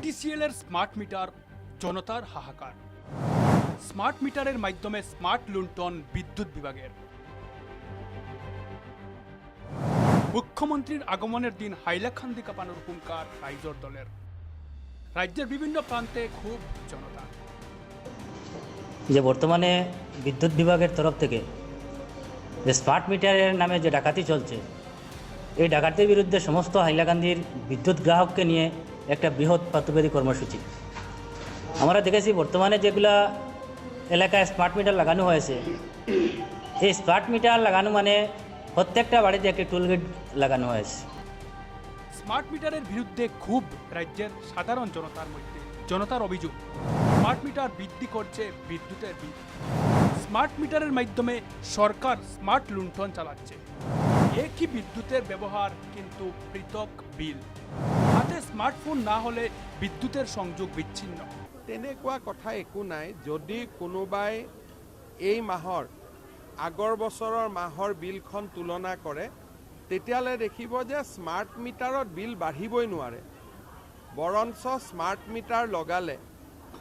BTCL এর smart meter জনতার হাহাকার স্মার্ট মিটারের মাধ্যমে স্মার্ট লুণ্ঠন বিদ্যুৎ বিভাগের। মুখ্যমন্ত্রীর আগমনের দিন হাইলাকান্দি কাঁপানোর হুঙ্কার রাইজর দলের। রাজ্যের বিভিন্ন প্রান্তে খুব জনতা। যে বর্তমানে বিদ্যুৎ বিভাগের তরফ থেকে যে স্মার্ট মিটারের নামে যে ডাকাতি চলছে, এই ডাকাতির বিরুদ্ধে সমস্ত হাইলাকান্দির বিদ্যুৎ গ্রাহককে নিয়ে একটা বৃহৎ প্রাতবেদী কর্মসূচি। আমরা দেখেছি বর্তমানে যেগুলা এলাকায় স্মার্ট মিটার লাগানো হয়েছে, এই স্মার্ট মিটার লাগানো মানে প্রত্যেকটা বাড়িতে একটি টুলগেট লাগানো হয়েছে। স্মার্ট মিটারের বিরুদ্ধে খুব রাজ্যের সাধারণ জনতার মধ্যে জনতার অভিযোগ স্মার্ট মিটার বৃদ্ধি করছে বিদ্যুতের বিল। স্মার্ট মিটারের মাধ্যমে সরকার স্মার্ট লুণ্ঠন চালাচ্ছে। একই বিদ্যুতের ব্যবহার কিন্তু পৃথক বিল। হাতে স্মার্টফোন না হলে বিদ্যুতের সংযোগ বিচ্ছিন্ন। তেনেকুৱা কথা একো নাই, যদি কোনোবাই এই মাহৰ, আগৰ বছৰৰ মাহৰ বিলখন তুলনা কৰে, তেতিয়াহ'লে দেখিব যে স্মাৰ্ট মিটাৰত বিল বাঢ়িবই নোৱাৰে। বৰঞ্চ স্মাৰ্ট মিটাৰ লগালে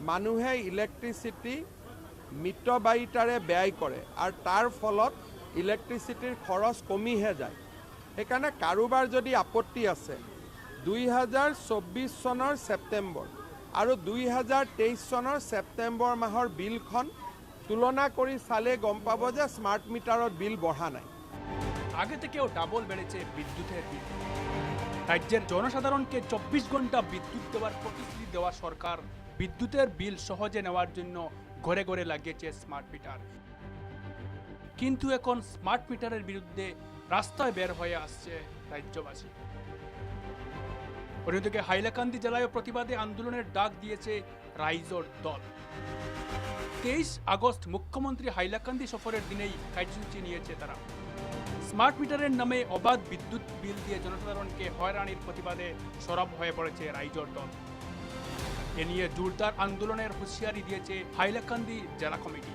মানুহে ইলেক্ট্ৰিচিটি মিতবায়িতাৰে ব্যয় কৰে আৰু তাৰ ফলত ইলেক্ট্ৰিচিটিৰ খৰচ কমিহে যায়। সেইকাৰণে কাৰোবাৰ যদি আপত্তি আছে দুই হাজাৰ চৌব্বিছ চনৰ ছেপ্টেম্বৰ আৰু দুই হাজাৰ তেইছ চনৰ ছেপ্টেম্বৰ মাহৰ বিলখন তুলনা কৰি চালে গম পাব যে স্মাৰ্ট মিটাৰত বিল বঢ়া নাই। আগে থেকেও ডাবল বেড়েছে বিদ্যুতের বিল। রাজ্যের জনসাধারণকে চব্বিশ ঘণ্টা বিদ্যুৎ দেওয়ার প্রতিশ্রুতি দেওয়া সরকার বিদ্যুতের বিল সহজে নেওয়ার জন্য ঘরে ঘরে লাগিয়েছে স্মার্ট মিটার। কিন্তু এখন স্মার্ট মিটারের বিরুদ্ধে রাস্তায় বের হয়ে আসছে রাজ্যবাসী। অন্যদিকে হাইলাকান্দি জেলায় প্রতিবাদে আন্দোলনের ডাক দিয়েছে রাইজোর দল। তেইশ আগস্ট মুখ্যমন্ত্রী হাইলাকান্দি সফরের দিনেই কার্যসূচি নিয়েছে তারা। স্মার্ট মিটারের নামে অবাধ বিদ্যুৎ বিল দিয়ে জনসাধারণকে হয়রানির প্রতিবাদে সরব হয়ে পড়েছে রাইজর দল। এ নিয়ে জোরদার আন্দোলনের হুঁশিয়ারি দিয়েছে হাইলাকান্দি জেলা কমিটি।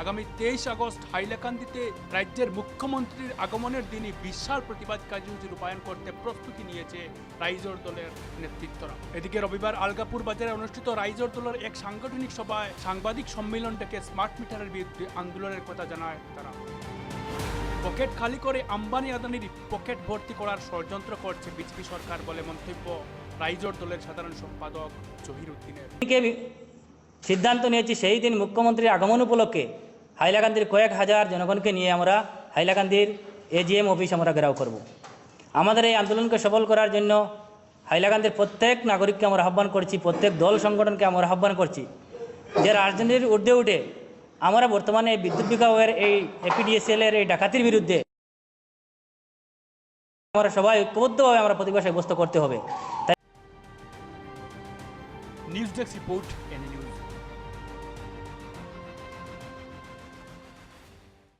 আগামী তেইশ আগস্ট হাইলাকান্দিতে রাজ্যের মুখ্যমন্ত্রীর আগমনের দিনই বিশাল প্রতিবাদ কার্যসূচি রূপায়ণ করতে প্রস্তুতি নিয়েছে রাইজর দলের নেতৃত্বরা। এদিকে রবিবার আলগাপুর বাজারে অনুষ্ঠিত রাইজর দলের এক সাংগঠনিক সভায় সাংবাদিক সম্মেলন ডেকে স্মার্ট মিটারের বিরুদ্ধে আন্দোলনের কথা জানায় তারা। পকেট খালি করে আম্বানি আদানির পকেট ভর্তি করার ষড়যন্ত্র করছে বিজেপি সরকার বলে মন্তব্য রাইজর দলের সাধারণ সম্পাদক জহির উদ্দিনের সিদ্ধান্ত নিয়েছি সেই দিন মুখ্যমন্ত্রীর আগমন উপলক্ষে হাইলাকান্দির কয়েক হাজার জনগণকে নিয়ে আমরা হাইলাকান্দির এজিএম অফিস আমরা ঘেরাও করব। আমাদের এই আন্দোলনকে সফল করার জন্য হাইলাকান্দির প্রত্যেক নাগরিককে আমরা আহ্বান করছি, প্রত্যেক দল সংগঠনকে আমরা আহ্বান করছি। যে রাজনীতির ঊর্ধ্বে উঠে আমরা বর্তমানে বিদ্যুৎ বিভাগের এই এপিডিএসএল এর এই ডাকাতির বিরুদ্ধে আমরা সবাই ঐক্যবদ্ধভাবে আমরা প্রতিবাদ সাব্যস্ত করতে হবে। তাই news desk report N news